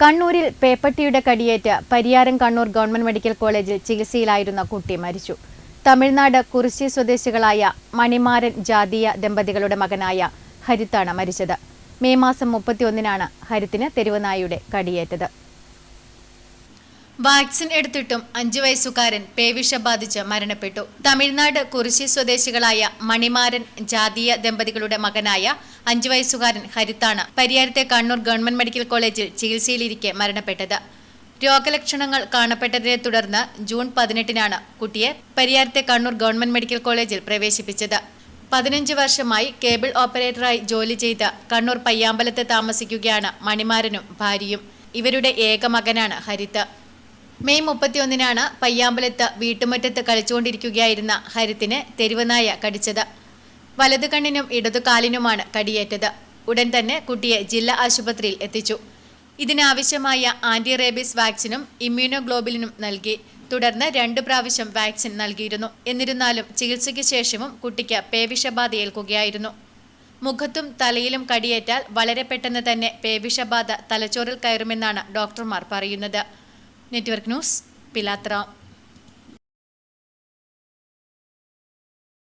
കണ്ണൂരിൽ പേപ്പട്ടിയുടെ കടിയേറ്റ് പരിയാരം കണ്ണൂർ ഗവൺമെന്റ് മെഡിക്കൽ കോളേജിൽ ചികിത്സയിലായിരുന്ന കുട്ടി മരിച്ചു. തമിഴ്നാട് കുറിശി സ്വദേശികളായ മണിമാരൻ ജാതീയ ദമ്പതികളുടെ മകനായ ഹരിത്താണ് മരിച്ചത്. മെയ് മാസം മുപ്പത്തിയൊന്നിനാണ് ഹരിത്തിന് തെരുവനായിയുടെ കടിയേറ്റത്. വാക്സിൻ എടുത്തിട്ടും അഞ്ചു വയസ്സുകാരൻ പേവിഷ ബാധിച്ച് മരണപ്പെട്ടു. തമിഴ്നാട് കുറിശി സ്വദേശികളായ മണിമാരൻ ജാതീയ ദമ്പതികളുടെ മകനായ അഞ്ചു വയസ്സുകാരൻ ഹരിത്താണ് പരിയാരത്തെ കണ്ണൂർ ഗവൺമെന്റ് മെഡിക്കൽ കോളേജിൽ ചികിത്സയിലിരിക്കെ മരണപ്പെട്ടത്. രോഗലക്ഷണങ്ങൾ കാണപ്പെട്ടതിനെ തുടർന്ന് ജൂൺ പതിനെട്ടിനാണ് കുട്ടിയെ പരിയാരത്തെ കണ്ണൂർ ഗവൺമെന്റ് മെഡിക്കൽ കോളേജിൽ പ്രവേശിപ്പിച്ചത്. പതിനഞ്ച് വർഷമായി കേബിൾ ഓപ്പറേറ്ററായി ജോലി ചെയ്ത് കണ്ണൂർ പയ്യാമ്പലത്ത് താമസിക്കുകയാണ് മണിമാരനും ഭാര്യയും. ഇവരുടെ ഏക മകനാണ് ഹരിത്ത്. മെയ് മുപ്പത്തിയൊന്നിനാണ് പയ്യാമ്പലത്ത് വീട്ടുമുറ്റത്ത് കളിച്ചുകൊണ്ടിരിക്കുകയായിരുന്ന ഹരിത്തിന് തെരുവനായ കടിച്ചത്. വലതു കണ്ണിനും ഇടതു കാലിനുമാണ് കടിയേറ്റത്. ഉടൻ തന്നെ കുട്ടിയെ ജില്ലാ ആശുപത്രിയിൽ എത്തിച്ചു. ഇതിനാവശ്യമായ ആന്റി റേബീസ് വാക്സിനും ഇമ്മ്യൂണോഗ്ലോബുലിനും നൽകി. തുടർന്ന് രണ്ട് പ്രാവശ്യം വാക്സിൻ നൽകിയിരുന്നു. എന്നിരുന്നാലും ചികിത്സയ്ക്ക് ശേഷവും കുട്ടിക്ക് പേവിഷബാധ ഏൽക്കുകയായിരുന്നു. മുഖത്തും തലയിലും കടിയേറ്റാൽ വളരെ പെട്ടെന്ന് തന്നെ പേവിഷബാധ തലച്ചോറിൽ കയറുമെന്നാണ് ഡോക്ടർമാർ പറയുന്നത്. Network News, Pilatra